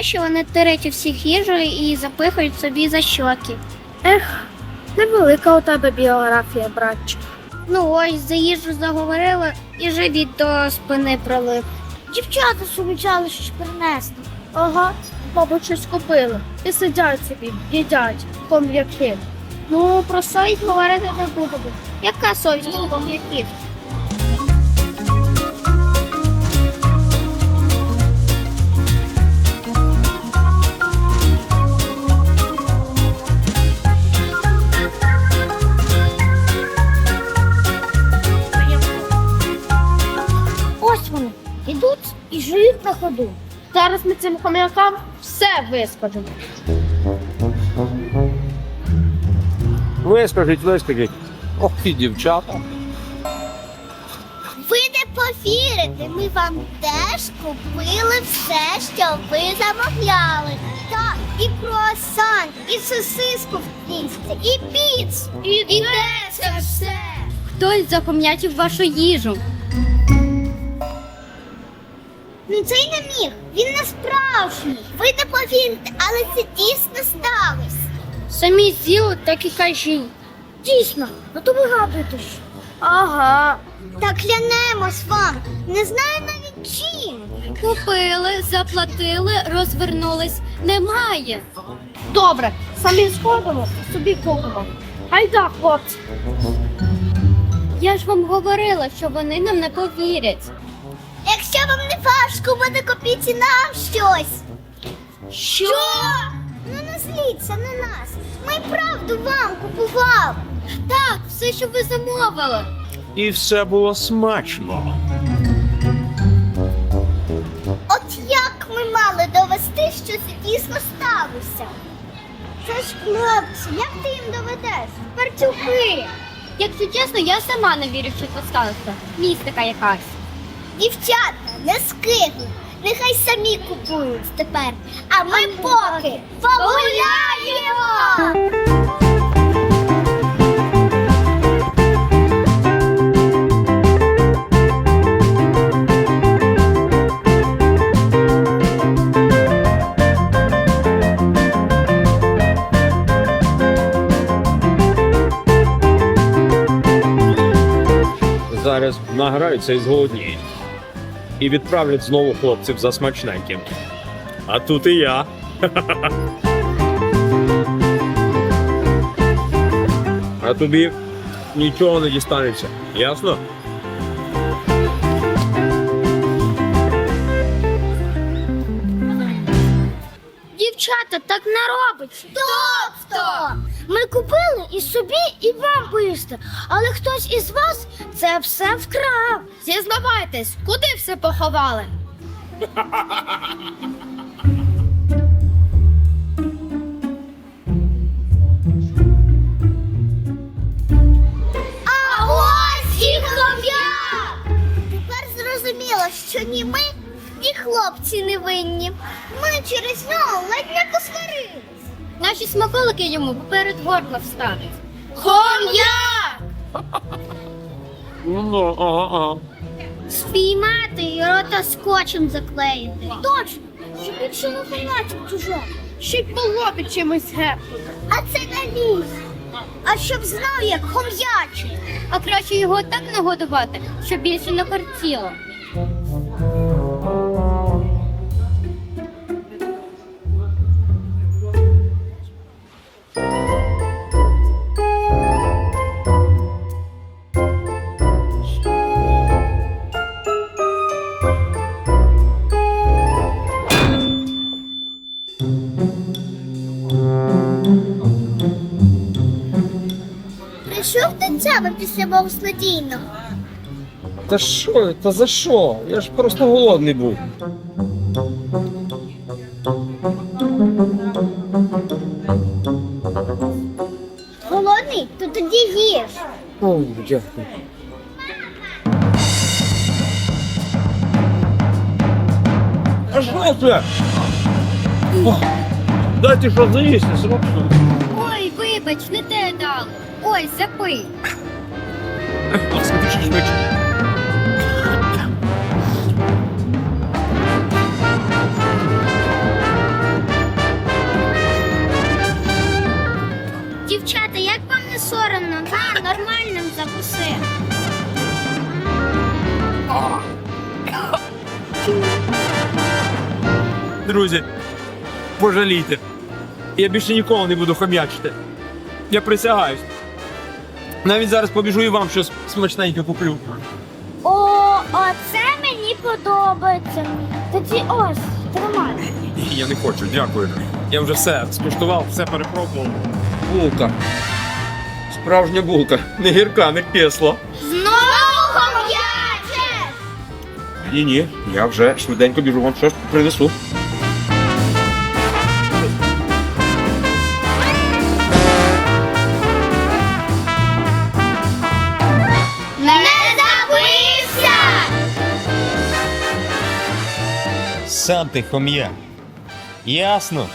те, що вони тирять у всіх їжею і запихають собі за щоки. Ех, невелика у тебе біографія, братче. Ну ось за їжу заговорили і живіт до спини пролив. Дівчата ж обіцяли щось принести. Ага, мабуть, щось купили. І сидять собі, їдять, ком'яки. Ну, про совість говорити не будемо. Яка совість у хом'яків? Зараз ми цим хом'якам все вискажемо. Вискажіть, вискажіть. Ох, і дівчата. Ви не повірите, ми вам теж купили все, що ви замовляли. Так, і круасан, і сосиску в тісті, і піцу. І, де це все? Хтось захом'ячив вашу їжу. Ну цей не міг, він не справжній. Ви не повірите, але це дійсно сталося. Самі з'їли, так і кажіть. Дійсно, ну то вигадуєте ж. Ага. Так клянемось вам, не знаю навіть чим. Купили, заплатили, розвернулись. Немає. Добре, самі сходимо, собі купимо. Айда, хлопці. Я ж вам говорила, що вони нам не повірять. Якщо вам не важко, буде купіть і нам щось. Що? Ну не зліться на нас. Ми й правду вам купували. Так, все, що ви замовили. І все було смачно. От як ми мали довести, що це дійсно сталося? Це ж хлопці, як ти їм доведеш? Парцюки. Якщо чесно, я сама не вірю, що це сталося. Містика якась. Дівчата, не скигли. Нехай самі купують тепер. А ми поки погуляємо! Зараз награються і зголодніють. І відправлять знову хлопців за смачненьким. А тут і я. А тобі нічого не дістанеться. Ясно? Дівчата, так не робиться. Тобто? Ми купили і собі, і вам поїсти. Але хтось із вас це все вкрав. Зізнавайтесь, куди все поховали? А ось і хлоп'я! Тепер зрозуміло, що ні ми, хлопці не винні. Ми через нього ледь не посварились. Наші смаколики йому поперед горла встануть. Хом'як! Ну, ага, ага. Спіймати і рота скотчем заклеїти. Точно, щоб більше не побачив чужого. Ще й по лобі чимось гепнути. А це навіщо? А щоб знав, як хом'ячий. А краще його так нагодувати, щоб більше не Прийшов до тебе після богословійного. Та що? Та за що? Я ж просто голодний був. Голодний, то тоді їж. О, дякую. А що це? О, Дайте що заїсти, срочно. Ой, вибач, не те дали. Ой, запий. Господи, швидше. Дівчата, як вам не соромно, на нормальним закуси. Друзі, пожалійте. Я більше ніколи не буду хом'ячити. Я присягаюсь. Навіть зараз побіжу і вам щось смачненьке куплю. О, оце мені подобається. Тоді ось, тримай. Ні, Я не хочу, дякую. Я вже все скуштував, все перепробував. Булка. Справжня булка. Не гірка, не кисла. Знову хом'яче! Ні, ні, я вже швиденько біжу вам щось принесу. Сам ти хом'я. Ясно.